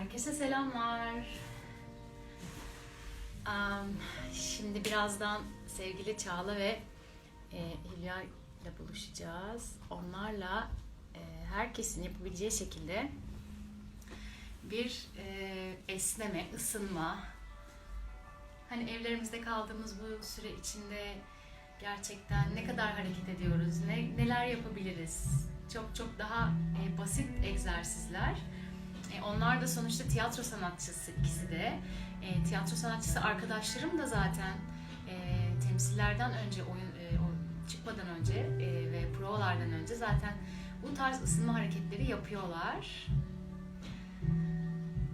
Herkese selamlar. Am, Şimdi birazdan sevgili Çağla ve e, Hülya ile buluşacağız. Onlarla e, herkesin yapabileceği şekilde bir e, esneme, ısınma, hani evlerimizde kaldığımız bu süre içinde gerçekten ne kadar hareket ediyoruz, ne neler yapabiliriz? Çok çok daha e, basit egzersizler. E, onlar da sonuçta tiyatro sanatçısı ikisi de. E, tiyatro sanatçısı arkadaşlarım da zaten e, temsillerden önce oyun e, çıkmadan önce e, ve provalardan önce zaten bu tarz ısınma hareketleri yapıyorlar.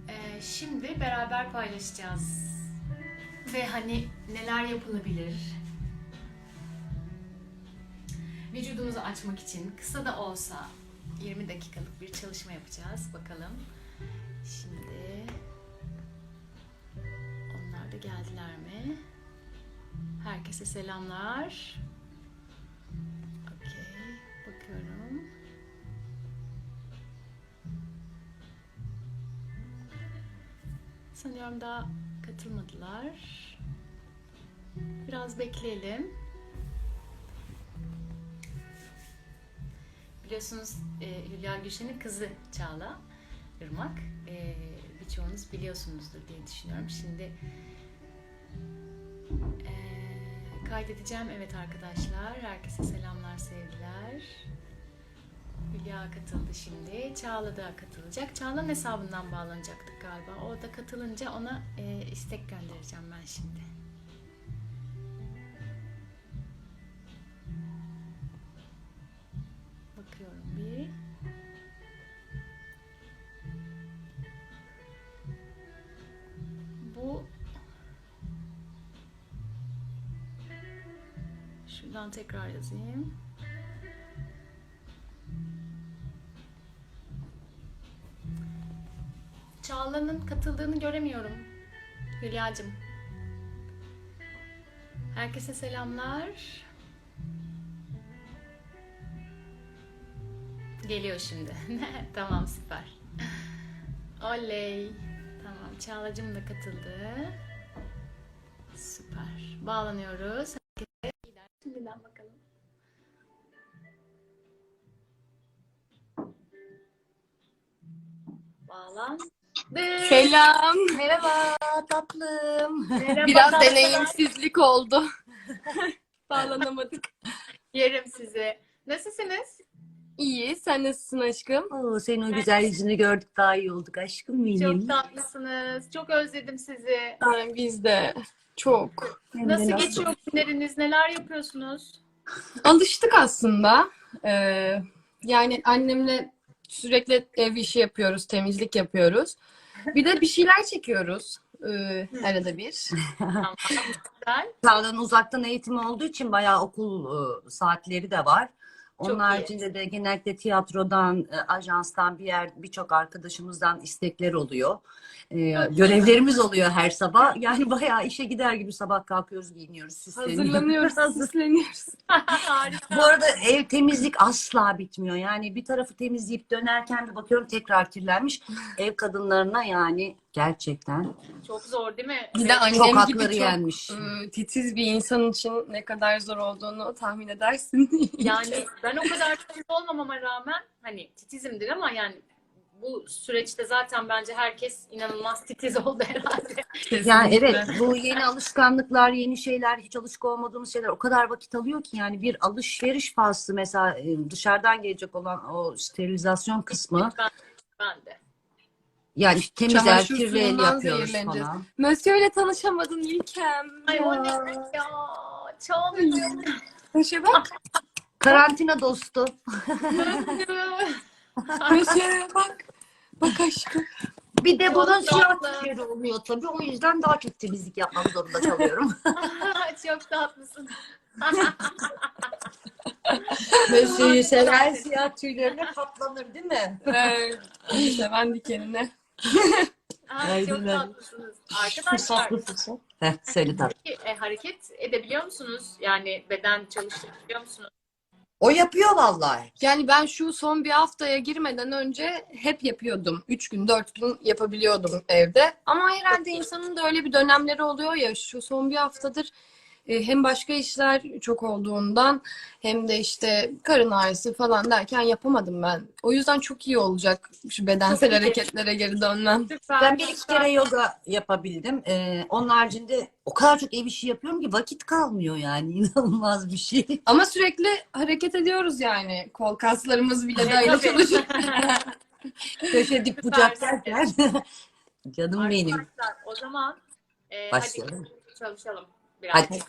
E, şimdi beraber paylaşacağız. Ve hani neler yapılabilir? Vücudumuzu açmak için kısa da olsa 20 dakikalık bir çalışma yapacağız. Bakalım. Şimdi onlar da geldiler mi? Herkese selamlar. Okey. Bakıyorum. Sanıyorum daha katılmadılar. Biraz bekleyelim. Biliyorsunuz e, Hülya Gülşen'in kızı Çağla Irmak. E, birçoğunuz biliyorsunuzdur diye düşünüyorum. Şimdi e, kaydedeceğim. Evet arkadaşlar. Herkese selamlar, sevgiler. Hülya katıldı şimdi. Çağla da katılacak. Çağla'nın hesabından bağlanacaktık galiba. O da katılınca ona e, istek göndereceğim ben şimdi. Tekrar yazayım. Çağla'nın katıldığını göremiyorum. Hülya'cığım. Herkese selamlar. Geliyor şimdi. tamam süper. Oley. Tamam Çağla'cığım da katıldı. Süper. Bağlanıyoruz. Şimdiden bakalım. Bağlan. Selam. Merhaba tatlım. Merhaba Biraz tatlım. deneyimsizlik oldu. Bağlanamadık. Yerim sizi. Nasılsınız? İyi. Sen nasılsın aşkım? Oo, senin o güzel yüzünü gördük daha iyi olduk aşkım benim. Çok tatlısınız. Çok özledim sizi. Ay, biz de. Çok. Hem de Nasıl geçiyor günleriniz? Neler yapıyorsunuz? Alıştık aslında. Ee, yani annemle sürekli ev işi yapıyoruz, temizlik yapıyoruz. Bir de bir şeyler çekiyoruz. Ee, arada bir. Tamam. Güzel. Çağla'nın uzaktan eğitimi olduğu için bayağı okul e, saatleri de var. Onun Çok iyi. haricinde de genellikle tiyatrodan, e, ajanstan bir yer birçok arkadaşımızdan istekler oluyor. E, görevlerimiz oluyor her sabah. Yani bayağı işe gider gibi sabah kalkıyoruz, giyiniyoruz, süsleniyoruz. Hazırlanıyoruz, süsleniyoruz. Harika. Bu arada ev temizlik asla bitmiyor. Yani bir tarafı temizleyip dönerken bir bakıyorum tekrar kirlenmiş. Ev kadınlarına yani gerçekten Çok zor değil mi? Bir de annem çok gibi çok yenmiş. e, titiz bir insan için ne kadar zor olduğunu tahmin edersin. Yani ben o kadar titiz olmamama rağmen hani titizimdir ama yani bu süreçte zaten bence herkes inanılmaz titiz oldu herhalde. Yani evet bu yeni alışkanlıklar, yeni şeyler, hiç alışık olmadığımız şeyler o kadar vakit alıyor ki yani bir alışveriş faslı mesela e, dışarıdan gelecek olan o sterilizasyon kısmı Ben, ben de. yani işte temizler, kirli yapıyoruz falan. Monsieur tanışamadın İlkem. Ay o ne ya. Çok Hoşça bak. Karantina dostu. Monsieur bak. Bak aşkım. Bir de bunun siyah tipleri oluyor tabii. O yüzden daha çok temizlik yapmak zorunda kalıyorum. Çok tatlısın. Mesleği seven siyah tüylerine katlanır değil mi? Evet. Seven dikenine. Ay, çok Aynen. tatlısınız. Arkadaşlar Heh, söyle tatlım. peki, e, hareket edebiliyor musunuz? Yani beden çalıştırabiliyor musunuz? O yapıyor vallahi. Yani ben şu son bir haftaya girmeden önce hep yapıyordum. Üç gün, dört gün yapabiliyordum evde. Ama herhalde insanın da öyle bir dönemleri oluyor ya. Şu son bir haftadır hem başka işler çok olduğundan hem de işte karın ağrısı falan derken yapamadım ben. O yüzden çok iyi olacak şu bedensel hareketlere geri dönmem. Süper. Ben bir iki süper. kere yoga yapabildim. Ee, onun haricinde o kadar çok ev işi yapıyorum ki vakit kalmıyor yani. İnanılmaz bir şey. Ama sürekli hareket ediyoruz yani. Kol kaslarımız bile böyle çalışıyor. Köşe dip bucak derken. Canım benim. Arkadaşlar o zaman e, Başlayalım. hadi çalışalım biraz. Hadi.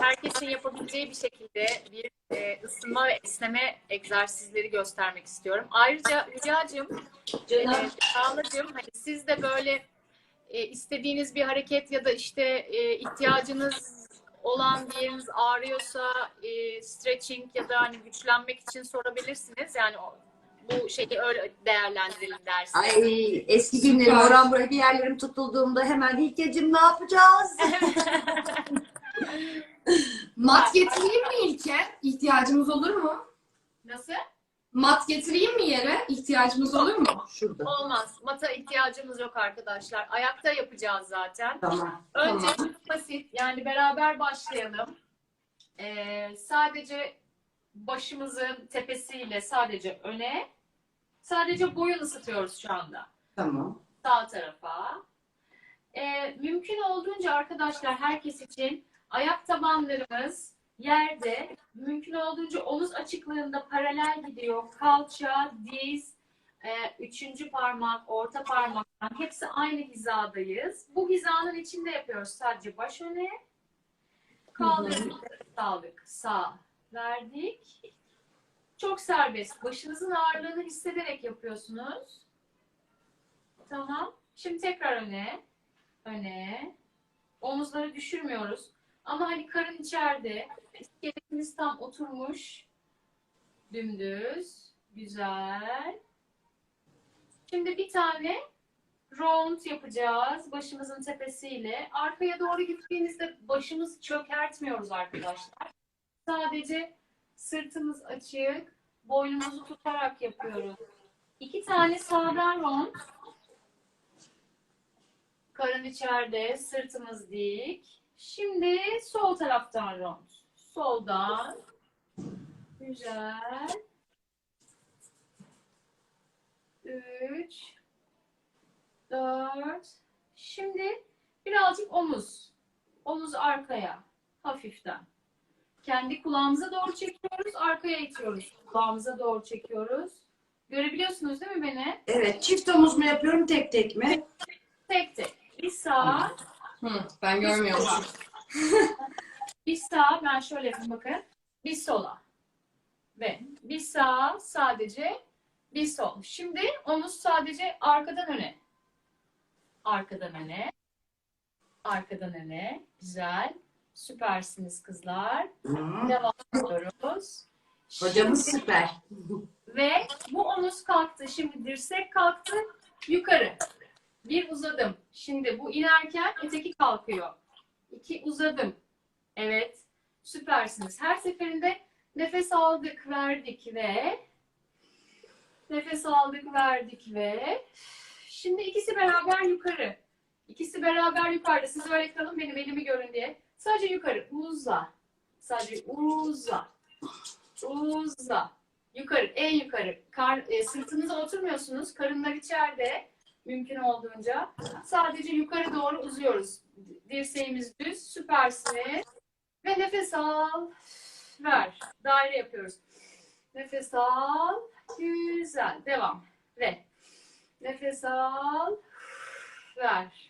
Herkesin yapabileceği bir şekilde bir e, ısınma ve esneme egzersizleri göstermek istiyorum. Ayrıca Hülya'cığım, e, Çağla'cığım hani siz de böyle e, istediğiniz bir hareket ya da işte e, ihtiyacınız olan bir yeriniz ağrıyorsa e, stretching ya da hani güçlenmek için sorabilirsiniz. Yani o, bu şeyi öyle değerlendirelim dersiniz. Ay eski günlerim oran buraya bir yerlerim tutulduğumda hemen İlkeciğim ne yapacağız? Mat getireyim mi İlke? İhtiyacımız olur mu? Nasıl? Mat getireyim mi yere? İhtiyacımız olur mu? Şurada. Olmaz. Mata ihtiyacımız yok arkadaşlar. Ayakta yapacağız zaten. Tamam. Önce Tamam. çok basit. Yani beraber başlayalım. Ee, sadece başımızın tepesiyle sadece öne, sadece boyun ısıtıyoruz şu anda. Tamam. Sağ tarafa. Ee, mümkün olduğunca arkadaşlar herkes için ayak tabanlarımız yerde, mümkün olduğunca omuz açıklığında paralel gidiyor. Kalça, diz, e, üçüncü parmak, orta parmaktan hepsi aynı hizadayız. Bu hizanın içinde yapıyoruz sadece baş öne. Kaldırdık, sağlık, sağ verdik. Çok serbest. Başınızın ağırlığını hissederek yapıyorsunuz. Tamam. Şimdi tekrar öne. Öne. Omuzları düşürmüyoruz. Ama hani karın içeride. İskeletiniz tam oturmuş. Dümdüz. Güzel. Şimdi bir tane round yapacağız başımızın tepesiyle. Arkaya doğru gittiğinizde başımızı çökertmiyoruz arkadaşlar. Sadece sırtımız açık, boynumuzu tutarak yapıyoruz. İki tane sağdan round. Karın içeride, sırtımız dik. Şimdi sol taraftan round. Soldan. Güzel. Üç. Dört. Şimdi birazcık omuz. Omuz arkaya. Hafiften. Kendi kulağımıza doğru çekiyoruz. Arkaya itiyoruz. Kulağımıza doğru çekiyoruz. Görebiliyorsunuz değil mi beni? Evet çift omuz mu yapıyorum tek tek mi? Tek tek. Bir sağ, Hı, ben görmüyorum. bir sağ. Ben şöyle yapayım bakın. Bir sola. Ve bir sağ sadece bir sol. Şimdi omuz sadece arkadan öne. Arkadan öne. Arkadan öne. Güzel. Süpersiniz kızlar. Devam ediyoruz. Hocamız Şimdi- süper. Ve bu omuz kalktı. Şimdi dirsek kalktı. Yukarı. Bir uzadım. Şimdi bu inerken öteki kalkıyor. İki uzadım. Evet. Süpersiniz. Her seferinde nefes aldık, verdik ve nefes aldık, verdik ve şimdi ikisi beraber yukarı. İkisi beraber yukarıda. Siz öyle kalın benim elimi görün diye. Sadece yukarı. Uza. Sadece uza. Uza. Yukarı, en yukarı. Kar, e, sırtınıza oturmuyorsunuz. Karınlar içeride. Mümkün olduğunca. Sadece yukarı doğru uzuyoruz. Dirseğimiz düz. Süpersiniz. Ve nefes al. Ver. Daire yapıyoruz. Nefes al. Güzel. Devam. Ve nefes al. Ver.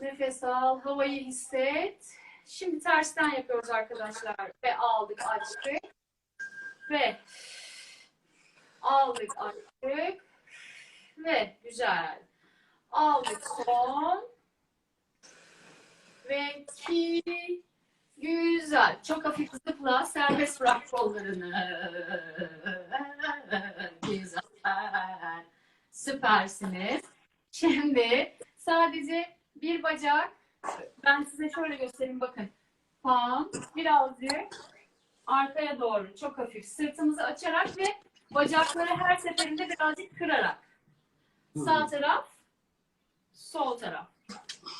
Nefes al. Havayı hisset. Şimdi tersten yapıyoruz arkadaşlar. Ve aldık, açtık. Ve aldık, açtık. Ve güzel. Aldık son. Ve iki. Güzel. Çok hafif zıpla. Serbest bırak kollarını. Güzel. Süpersiniz. Şimdi sadece bir bacak. Ben size şöyle göstereyim bakın. Palm birazcık arkaya doğru çok hafif sırtımızı açarak ve bacakları her seferinde birazcık kırarak. Sağ taraf, sol taraf.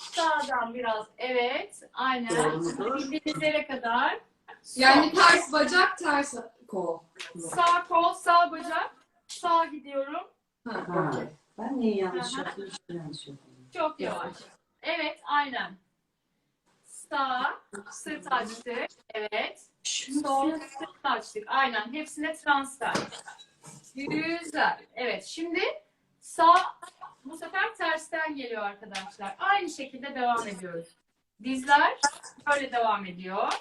Sağdan biraz evet aynen. Doğrudur. Bildiğiniz yere kadar. Sol. Yani ters bacak, ters kol. Sağ kol, sağ bacak. Sağ gidiyorum. Ha, Ha. okey. Ben niye yanlış yapıyorum. Çok yavaş. Evet, aynen. Sağ, sırt açtık. Evet. Sol, sırt açtık. Aynen. Hepsine transfer. Güzel. Evet. Şimdi sağ bu sefer tersten geliyor arkadaşlar. Aynı şekilde devam ediyoruz. Dizler böyle devam ediyor.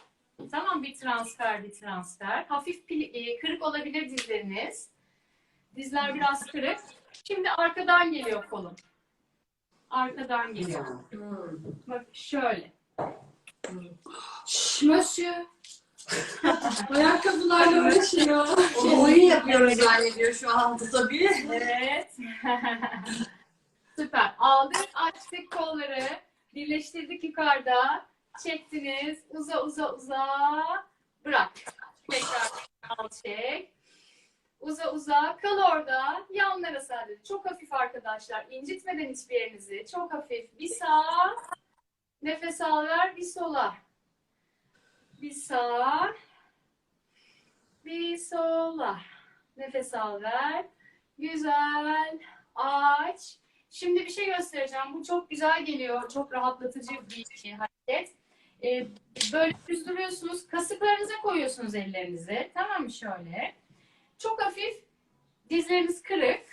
Tamam bir transfer bir transfer. Hafif e, kırık olabilir dizleriniz. Dizler biraz kırık. Şimdi arkadan geliyor kolum. Arkadan geliyor. Hmm. Bak şöyle. Şş, Monsieur. Ayakkabılarla uğraşıyor. O oyun yapıyor zannediyor şu anda tabii. Evet. Süper. Aldık, açtık kolları. Birleştirdik yukarıda. Çektiniz. Uza uza uza. Bırak. Tekrar al çek. Uza uza. Kal orada. Yanlara sadece. Çok hafif arkadaşlar. İncitmeden hiçbir yerinizi. Çok hafif. Bir sağa. Nefes al ver. Bir sola. Bir sağa. Bir sola. Nefes al ver. Güzel. Aç. Şimdi bir şey göstereceğim. Bu çok güzel geliyor. Çok rahatlatıcı bir hareket. Ee, böyle düz. Kasıklarınıza koyuyorsunuz ellerinizi. Tamam mı? Şöyle. Çok hafif dizleriniz kırık.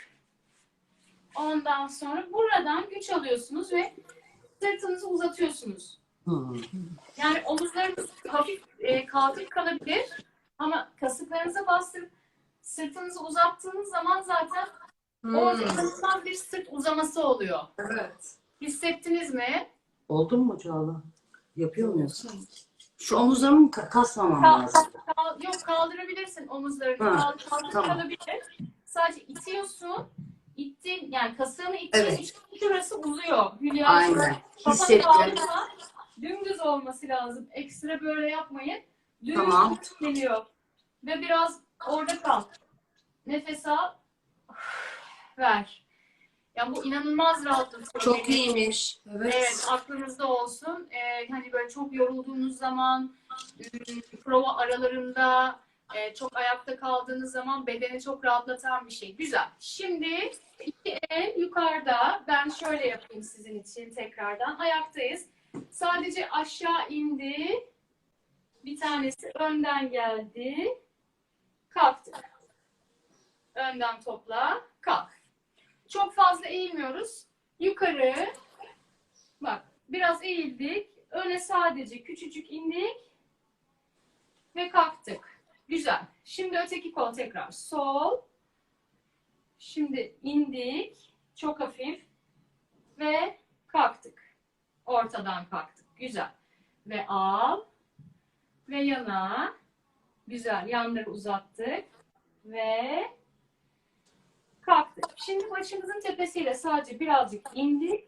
Ondan sonra buradan güç alıyorsunuz ve sırtınızı uzatıyorsunuz. Yani omuzlarınız hafif e, kalkıp kalabilir ama kasıklarınıza bastırıp sırtınızı uzattığınız zaman zaten orada Hmm. inanılmaz bir sırt uzaması oluyor. Evet. Hissettiniz mi? Oldu mu Çağla? Yapıyor muyuz? Şu omuzlarımı ka- kasmamam Kal- lazım. kal- yok kaldırabilirsin omuzlarını. Ha, Kal- kaldırıp tamam. kalabilir. Sadece itiyorsun. İttin, yani kasığını ittiğin Evet. için şurası uzuyor. Hülya Aynen. Kafanı Hissettim. kaldırma. Dümdüz olması lazım. Ekstra böyle yapmayın. Dümdüz Tamam. geliyor. Ve biraz orada kal. Nefes al. Ver. Ya bu inanılmaz rahatlatıyor. Çok beni. iyiymiş. Evet. Evet, aklınızda olsun. Ee, hani böyle çok yorulduğunuz zaman, ım, prova aralarında, e, çok ayakta kaldığınız zaman bedeni çok rahatlatan bir şey. Güzel. Şimdi iki el yukarıda. Ben şöyle yapayım sizin için tekrardan. Ayaktayız. Sadece aşağı indi. Bir tanesi önden geldi. Kalktı. Önden topla. Kalk. Çok fazla eğilmiyoruz. Yukarı. Bak biraz eğildik. Öne sadece küçücük indik. Ve kalktık. Güzel. Şimdi öteki kol tekrar. Sol. Şimdi indik. Çok hafif. Ve kalktık. Ortadan kalktık. Güzel. Ve al. Ve yana. Güzel. Yanları uzattık. Ve kalktık. Şimdi başımızın tepesiyle sadece birazcık indik.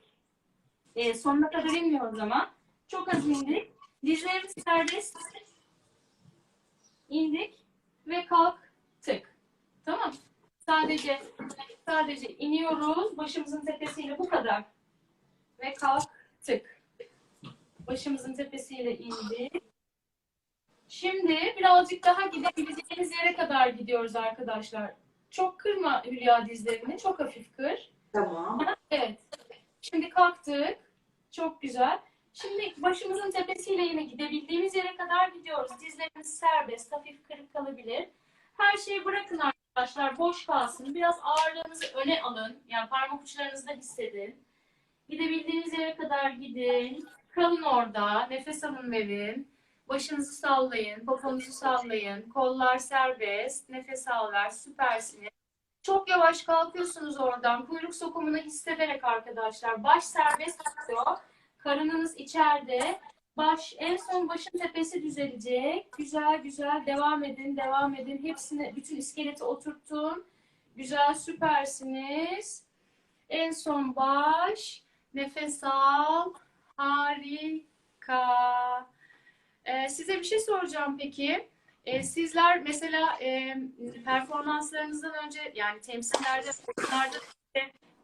E, sonuna kadar inmiyoruz ama. Çok az indik. Dizlerimiz serbest. İndik ve kalktık. Tamam. Sadece sadece iniyoruz. Başımızın tepesiyle bu kadar. Ve kalktık. Başımızın tepesiyle indik. Şimdi birazcık daha gidebileceğiniz yere kadar gidiyoruz arkadaşlar. Çok kırma Hülya dizlerini. Çok hafif kır. Tamam. Evet. Şimdi kalktık. Çok güzel. Şimdi başımızın tepesiyle yine gidebildiğimiz yere kadar gidiyoruz. Dizlerimiz serbest, hafif kırık kalabilir. Her şeyi bırakın arkadaşlar. Boş kalsın. Biraz ağırlığınızı öne alın. Yani parmak uçlarınızda hissedin. Gidebildiğiniz yere kadar gidin. Kalın orada. Nefes alın verin. Başınızı sallayın. Poponuzu sallayın. Kollar serbest. Nefes al ver. Süpersiniz. Çok yavaş kalkıyorsunuz oradan. Kuyruk sokumunu hissederek arkadaşlar. Baş serbest tutuyor. Karınınız içeride. Baş, en son başın tepesi düzelecek. Güzel güzel devam edin, devam edin. Hepsini, bütün iskeleti oturtun. Güzel, süpersiniz. En son baş. Nefes al. Harika. Ee, size bir şey soracağım peki. Ee, sizler mesela e, performanslarınızdan önce yani temsillerde, oyunlarda,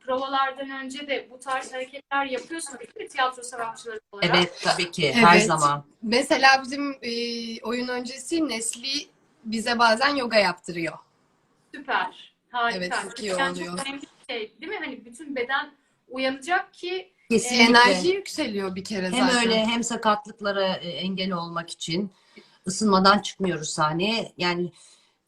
provalardan önce de bu tarz hareketler yapıyorsunuz değil mi tiyatro sanatçıları olarak? Evet tabii ki her Evet. zaman. Mesela bizim e, oyun öncesi Nesli bize bazen yoga yaptırıyor. Süper. Harika. Evet, çok iyi Yani oluyor. Çok önemli bir şey değil mi? Hani bütün beden uyanacak ki Kesinlikle. Enerji yükseliyor bir kere Hem zaten. öyle hem sakatlıklara e, engel olmak için ısınmadan çıkmıyoruz sahneye. Yani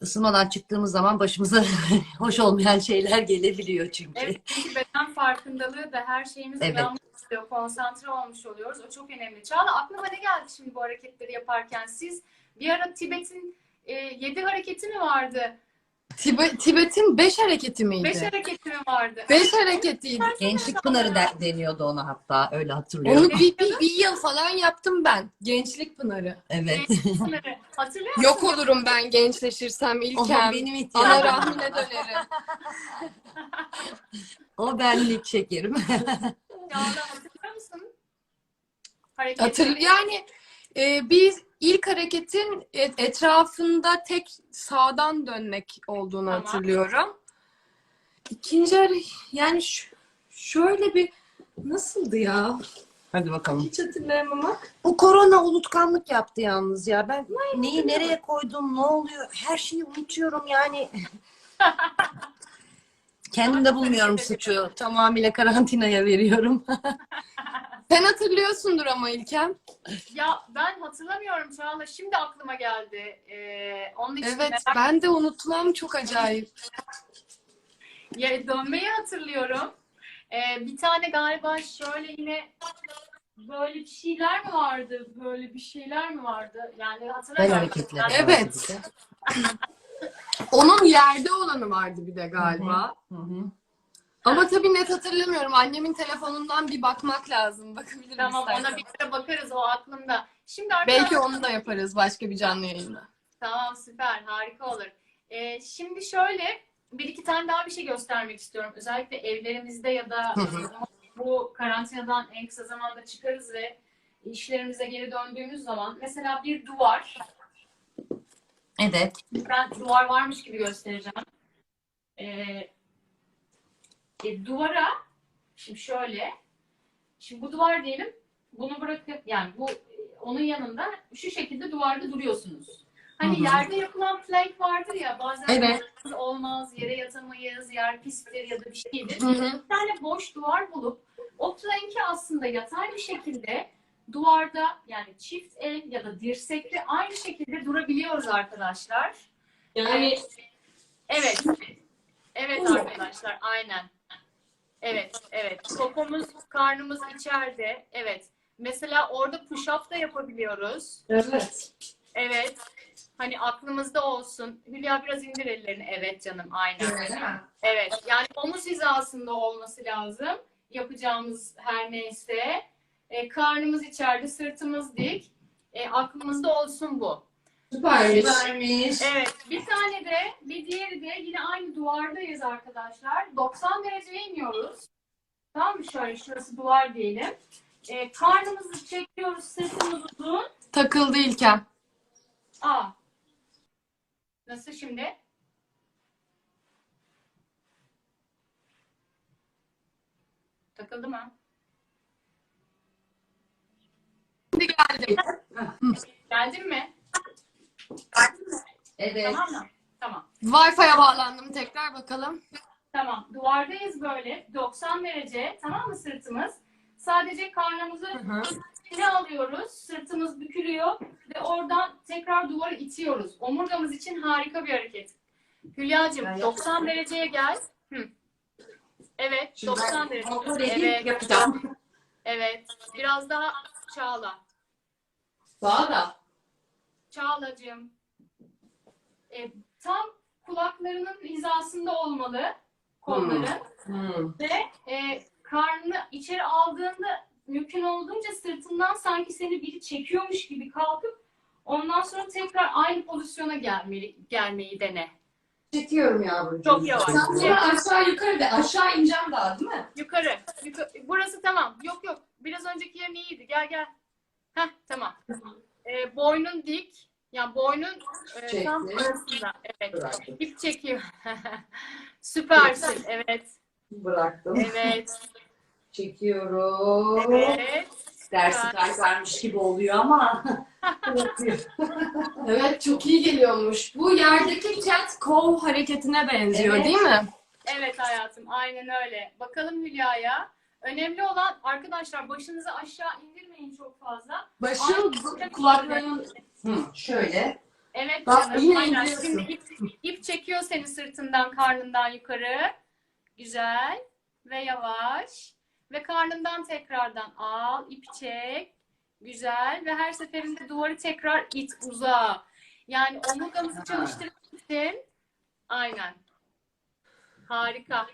ısınmadan çıktığımız zaman başımıza hoş olmayan şeyler gelebiliyor çünkü. Evet, çünkü beden farkındalığı da her şeyimiz Evet. oluyor, konsantre olmuş oluyoruz. O çok önemli. Çağla aklıma ne geldi şimdi bu hareketleri yaparken? Siz bir ara Tibet'in e, yedi hareketi mi vardı? Tibe- Tibet'in beş hareketi miydi? Beş hareketi mi vardı? Beş hareketiydi. Gençlik Pınarı de, deniyordu ona hatta öyle hatırlıyorum. Onu bir, bir, bir yıl falan yaptım ben. Gençlik Pınarı. Evet. Gençlik sınırı. Hatırlıyor musun? Yok olurum ben gençleşirsem İlkem. benim Ana ihtiyacım. rahmine dönerim. O benlik şekerim. Çağla hatırlıyor musun? Hareketi. Hatır, yani e, biz ilk hareketin et- etrafında tek sağdan dönmek olduğunu Tamam. hatırlıyorum. İkinci hare- yani ş- şöyle bir nasıldı ya? Hadi bakalım. Hiç hatırlayamam ama. Bu korona unutkanlık yaptı yalnız ya. Ben neyi nereye koydum, ne oluyor? Her şeyi unutuyorum yani. Kendimde bulmuyorum suçu. Tamamıyla karantinaya veriyorum. Sen hatırlıyorsundur ama İlkem. Ya ben hatırlamıyorum Çağla. Şimdi aklıma geldi. Ee, onun için Evet merak- ben de unutmam çok acayip. Ya, dönmeyi hatırlıyorum. Ee, bir tane galiba şöyle yine böyle bir şeyler mi vardı? Böyle bir şeyler mi vardı? Yani hatırlamıyorum. hareketleri. Evet. Onun yerde olanı vardı bir de galiba. Hı hı. Ama tabii net hatırlamıyorum. Annemin telefonundan bir bakmak lazım. Bakabilirim Tamam istersen. ona bir kere bakarız o aklımda. Şimdi arkadaşlar Belki onu da yaparız başka bir canlı yayında. Tamam süper harika olur. Ee, şimdi şöyle bir iki tane daha bir şey göstermek istiyorum. Özellikle evlerimizde ya da bu karantinadan en kısa zamanda çıkarız ve işlerimize geri döndüğümüz zaman mesela bir duvar Evet. ben duvar varmış gibi göstereceğim. Ee, e, duvara şimdi şöyle şimdi bu duvar diyelim bunu bırakıp yani bu onun yanında şu şekilde duvarda duruyorsunuz. Hani Hı hı. yerde yapılan plank vardır ya bazen Evet. olmaz, yere yatamayız, yer pistir ya da bir şeydir. Hı hı. Bir tane boş duvar bulup o plank'i aslında yatay bir şekilde duvarda yani çift el ya da dirsekli aynı şekilde durabiliyoruz arkadaşlar. Yani Evet. Evet arkadaşlar aynen. Evet, evet. Popomuz, karnımız içeride. Evet. Mesela orada push-up da yapabiliyoruz. evet. Evet. Hani aklımızda olsun. Hülya biraz indir ellerini. Evet canım aynen. Evet. Yani omuz hizasında olması lazım. Yapacağımız her neyse. E, karnımız içeride, sırtımız dik. E, aklımızda olsun bu. Süpermiş. Evet. Bir tane de, bir diğeri de yine aynı duvardayız arkadaşlar. 90 dereceye iniyoruz. Tamam mı? Şöyle şurası duvar diyelim. E, karnımızı çekiyoruz, sırtımız uzun. Takıldı İlkem. Aa. Nasıl şimdi? Takıldı mı? Şimdi geldim. Geldin mi? Evet. Tamam mı? Tamam. Wi-Fi'ye bağlandım tekrar bakalım. Tamam. Duvardayız böyle. 90 derece. Tamam mı sırtımız? Sadece karnımızı içine alıyoruz. Sırtımız bükülüyor ve oradan tekrar duvarı itiyoruz. Omurgamız için harika bir hareket. Hülya'cığım 90 dereceye gel. Hı. Evet, 90 derece. Evet, yapacağım. evet. Biraz daha Çağla. Da. Çağlacığım. E, tam kulaklarının hizasında olmalı kolların. Hmm. Ve e, karnını içeri aldığında mümkün olduğunca sırtından sanki seni biri çekiyormuş gibi kalkıp ondan sonra tekrar aynı pozisyona gelmeli, gelmeyi dene. Çekiyorum yavrucuğum. Çok yavaş. Sen sonra aşağı yukarı de. Aşağı ineceğim daha değil mi? Yukarı, yukarı. Burası tamam. Yok yok. Biraz önceki yerin iyiydi. Gel gel. Heh tamam. e, boynun dik. Yani boynun e, tam arasında. Evet. Bıraktım. İp çekiyor. Süpersin. Evet. Bıraktım. Evet. Çekiyorum. Evet. Dersi kaytarmış gibi oluyor ama. Evet çok iyi geliyormuş. Bu yerdeki cat cow hareketine benziyor Evet. değil mi? Evet hayatım. Aynen öyle. Bakalım Hülya'ya. Önemli olan arkadaşlar başınızı aşağı indirmeyin çok fazla. Başın Aynen. kulakların Hı, şöyle. Evet Bak, canım. yine Aynen. indiriyorsun. Şimdi ip, ip çekiyor seni sırtından, karnından yukarı. Güzel. Ve yavaş. Ve karnından tekrardan al. ip çek. Güzel. Ve her seferinde duvarı tekrar it uzağa. Yani omurgamızı çalıştırmak için. Aynen. Harika.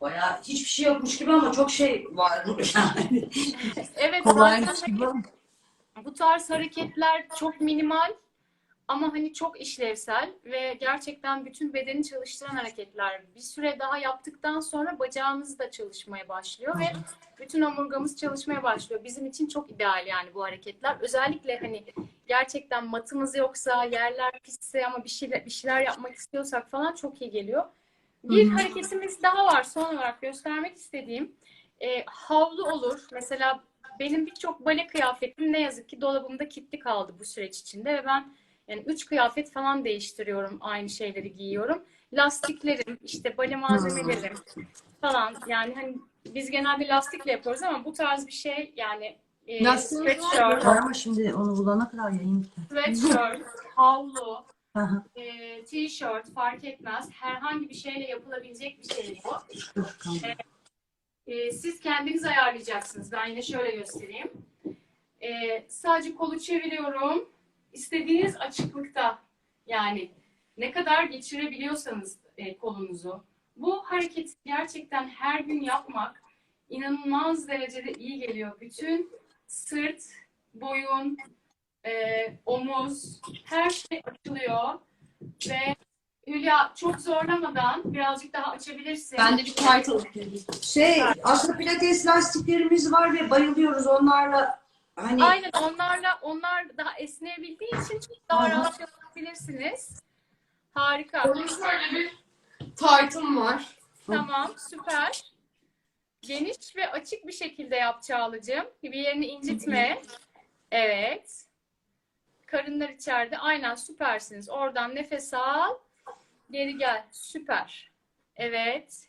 Bayağı hiçbir şey yokmuş gibi ama çok şey varmış yani. Evet. Kolaymış gibi ama. Bu tarz hareketler çok minimal ama hani çok işlevsel ve gerçekten bütün bedeni çalıştıran hareketler. Bir süre daha yaptıktan sonra bacağımız da çalışmaya başlıyor ve bütün omurgamız çalışmaya başlıyor. Bizim için çok ideal yani bu hareketler. Özellikle hani gerçekten matımız yoksa, yerler pisse ama bir şeyler, bir şeyler yapmak istiyorsak falan çok iyi geliyor. Bir Hı hı. hareketimiz daha var son olarak göstermek istediğim. Ee, havlu olur. Mesela benim birçok bale kıyafetim ne yazık ki dolabımda kilitli kaldı bu süreç içinde ve ben yani üç kıyafet falan değiştiriyorum. Aynı şeyleri giyiyorum. Lastiklerim, işte bale malzemelerim falan. Yani hani biz genelde lastikle yapıyoruz ama bu tarz bir şey yani e, var sweatshirt, ama şimdi onu bulana kadar yayın biter. sweatshirt, havlu, E, t-shirt fark etmez. Herhangi bir şeyle yapılabilecek bir şey bu. Ee, siz kendiniz ayarlayacaksınız. Ben yine şöyle göstereyim. Ee, sadece kolu çeviriyorum. İstediğiniz açıklıkta yani ne kadar geçirebiliyorsanız e, kolunuzu. Bu hareketi gerçekten her gün yapmak inanılmaz derecede iyi geliyor. Bütün sırt, boyun, e, omuz her şey açılıyor ve Hülya çok zorlamadan birazcık daha açabilirsin. Ben de bir tayt alıp geleyim. Şey aslında pilates lastiklerimiz var ve bayılıyoruz onlarla. Hani Aynen onlarla onlar daha esneyebildiği için çok daha rahat yapabilirsiniz. Harika. Benim şöyle bir taytım var. Tamam, süper. Geniş ve açık bir şekilde yap Çağla'cığım. Bir yerini incitme. Evet. Karınlar içeride. Aynen süpersiniz. Oradan nefes al. Geri gel. Süper. Evet.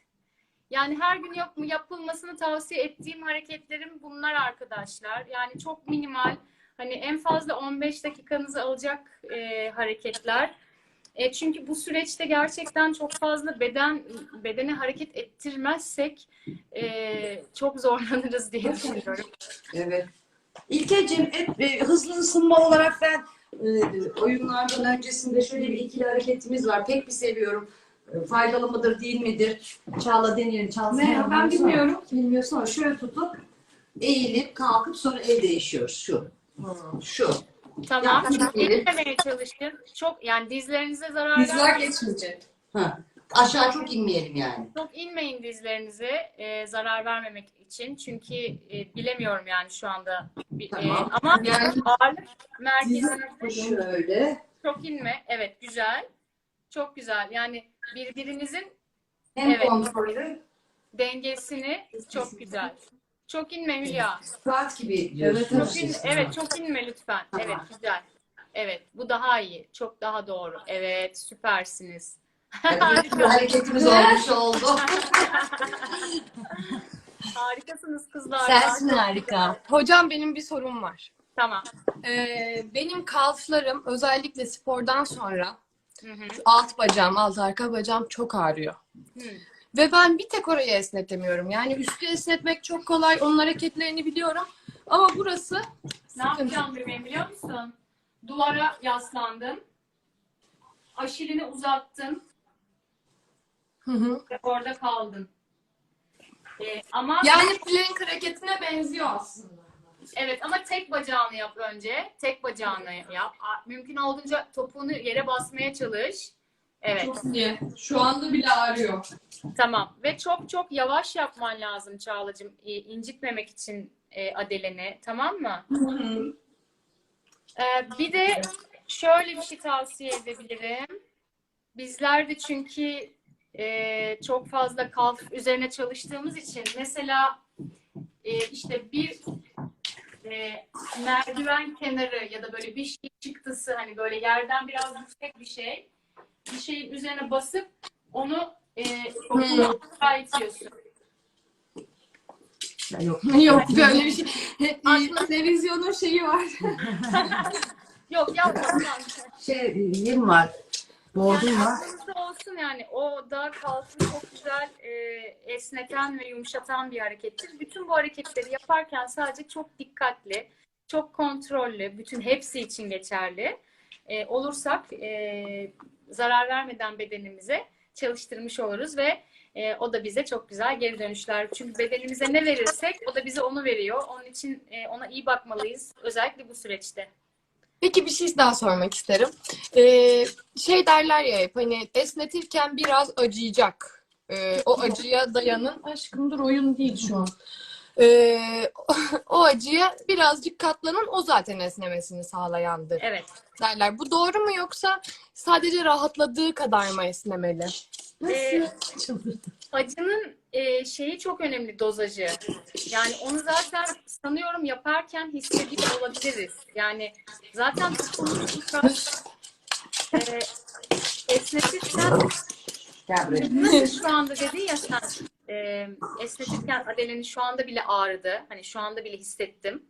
Yani her gün yap yapılmasını tavsiye ettiğim hareketlerim bunlar arkadaşlar. Yani çok minimal. Hani en fazla 15 dakikanızı alacak e, hareketler. E, çünkü bu süreçte gerçekten çok fazla beden bedeni hareket ettirmezsek e, çok zorlanırız diye düşünüyorum. Evet. İlkeciğim hep e, hızlı ısınma olarak ben e, oyunlardan öncesinde şöyle bir ikili hareketimiz var. Pek bir seviyorum. E, faydalı mıdır değil midir? Çağla deneyelim. Çağla Ne? Ben bilmiyorum. Bilmiyorsun ama şöyle tutup eğilip kalkıp sonra el değişiyoruz. Şu. Şu. Tamam. Yapmak Gitmemeye çalışın. Çok yani dizlerinize zarar Dizler vermeyin. geçmeyecek. Ha. Aşağı çok inmeyelim yani. Çok inmeyin dizlerinize e, zarar vermemek için. Çünkü e, bilemiyorum yani şu anda. Bir- e, Tamam. ama Yani ağırlık merkezine Şöyle. çok inme. Evet güzel. Çok güzel. Yani birbirinizin En Evet. kontrollü dengesini çok güzel. Çok inme Hülya. saat gibi diyorsun. Çok in, evet çok inme lütfen. Tamam. Evet güzel. Evet bu daha iyi. Çok daha doğru. Evet süpersiniz. Bir hareketimiz olmuş oldu. Harikasınız kızlar. Sensin harika. hocam benim bir sorum var. Tamam. Ee, benim kalflarım özellikle spordan sonra Hı hı. şu alt bacağım, alt arka bacağım çok ağrıyor. Hı. Ve ben bir tek orayı esnetemiyorum. Yani üstü esnetmek çok kolay. Onun hareketlerini biliyorum. Ama burası Ne sıkıntı. yapacağım bebeğim biliyor musun? Duvara yaslandın. Aşilini uzattın Hı hı. ve orada kaldın. Ee, ama Yani plank hareketine benziyor aslında. evet ama tek bacağını yap önce. Tek bacağını yap. A- Mümkün olduğunca topuğunu yere basmaya çalış. Evet. Çok iyi. Şu anda bile ağrıyor. Tamam. Ve çok çok yavaş yapman lazım Çağla'cığım. e, incitmemek için e, Adeleni. Tamam mı? Ee, bir de şöyle bir şey tavsiye edebilirim. Bizler de çünkü e, çok fazla kalf üzerine çalıştığımız için mesela e, işte bir e, merdiven kenarı ya da böyle bir şey çıktısı hani böyle yerden biraz yüksek bir şey bir şeyin üzerine basıp onu e, aşağı itiyorsun. Ya Yok. Yok böyle bir şey. Aklım- Televizyonun şeyi var. Yok yapma. Şey, yem var. Var. Aklınızda olsun yani o da kalsın çok güzel e, esneten ve yumuşatan bir harekettir. Bütün bu hareketleri yaparken sadece çok dikkatli, çok kontrollü, bütün hepsi için geçerli e, olursak e, zarar vermeden bedenimize çalıştırmış oluruz ve e, o da bize çok güzel geri dönüşler. Çünkü bedenimize ne verirsek o da bize onu veriyor. Onun için e, ona iyi bakmalıyız özellikle bu süreçte. Peki bir şey daha sormak isterim. Ee, şey derler ya hep hani esnetirken biraz acıyacak. Ee, o acıya dayanın. Aşkım dur oyun değil şu an. Ee, o acıya birazcık katlanın o zaten esnemesini sağlayandır Evet. derler. Bu doğru mu yoksa sadece rahatladığı kadar mı esnemeli? E, Çıldırdı. Acının e, şeyi çok önemli dozajı. Yani onu zaten sanıyorum yaparken hissediyor olabiliriz. Yani zaten e, esnetirken şu anda dedin ya sen e, esnetirken Adele'nin şu anda bile ağrıdı. Hani şu anda bile hissettim.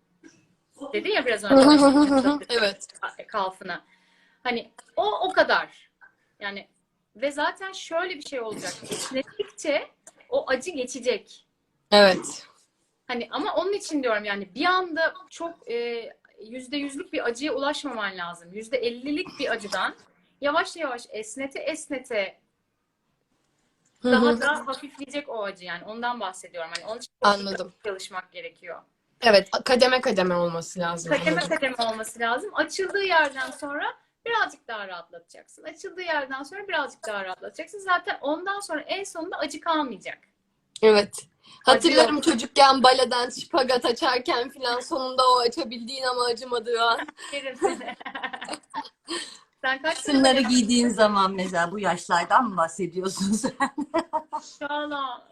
Dedin ya biraz önce. evet. kalfına. Hani o o kadar. Yani ve zaten şöyle bir şey olacak. Esnettikçe o acı geçecek. Evet. Hani ama onun için diyorum yani bir anda çok e, yüzde yüzlük bir acıya ulaşmaman lazım. Yüzde ellilik bir acıdan yavaş yavaş esnete esnete daha da hafifleyecek o acı yani ondan bahsediyorum. Hani onun için Anladım. çalışmak gerekiyor. Evet, kademe kademe olması lazım. Kademe kademe olması lazım. Açıldığı yerden sonra birazcık daha rahatlatacaksın. Açıldığı yerden sonra birazcık daha rahatlatacaksın. Zaten ondan sonra en sonunda acı kalmayacak. Evet. Hatırlarım yok. çocukken baleden şipagat açarken filan sonunda o açabildiğin ama acımadığı an. Sen kaç Sınırları giydiğin zaman mesela bu yaşlardan mı bahsediyorsun sen? Şala.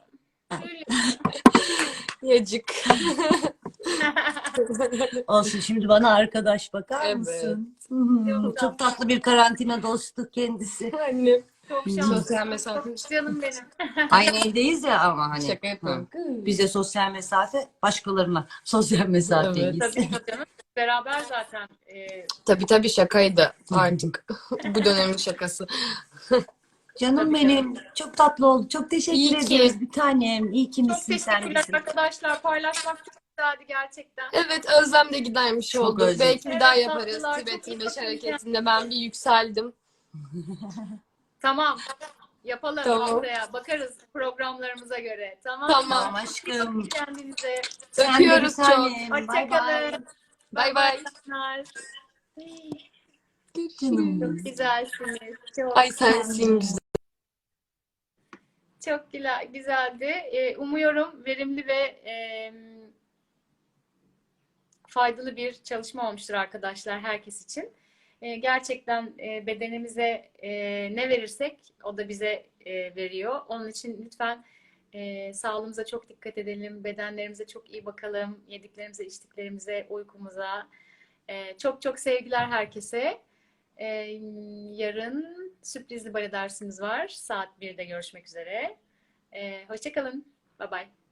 Öyle. Yacık. Olsun şimdi bana arkadaş bakar Evet. mısın? Hmm, Çok çok tatlı bir karantina dostu kendisi. Anne. Çok Hmm. şanslısın. Sosyal mesafe. Çok canım benim. Aynı evdeyiz ya ama hani. Şaka yapıyorum. Bize sosyal mesafe, başkalarına sosyal mesafeyiz. Evet. Tabii tabii canım. Beraber zaten e, Tabii tabii şakaydı artık. Bu dönemin şakası. Canım Tabii benim çok tatlı oldu. Çok teşekkür İyi ki. ederiz bir tanem. İyi ki çok misin sen teşekkürler bizim. arkadaşlar. Paylaşmak çok güzeldi gerçekten. Evet Özlem de gidermiş Çok oldu. özledim. Belki bir daha yaparız. tatlılar, çok Tibet'in iyi beş bakın. hareketinde ben bir yükseldim. Tamam. Yapalım Tamam. haftaya. Bakarız programlarımıza göre. Tamam. Tamam. Tamam aşkım. Kendinize. Sen de bir Öpüyoruz çok. tanem. Bay bay. Hoşçakalın. Bay bay. Canım. Çok güzelsiniz. Çok, Ay sensin güzel. çok güzel, güzeldi. Ee, umuyorum verimli ve e, faydalı bir çalışma olmuştur arkadaşlar herkes için. Ee, gerçekten e, bedenimize e, ne verirsek o da bize e, veriyor. Onun için lütfen e, sağlığımıza çok dikkat edelim, bedenlerimize çok iyi bakalım, yediklerimize, içtiklerimize, uykumuza. E, çok çok sevgiler herkese. E, yarın sürprizli bale dersimiz var. Saat 1'de görüşmek üzere. E, hoşçakalın. Bye bye.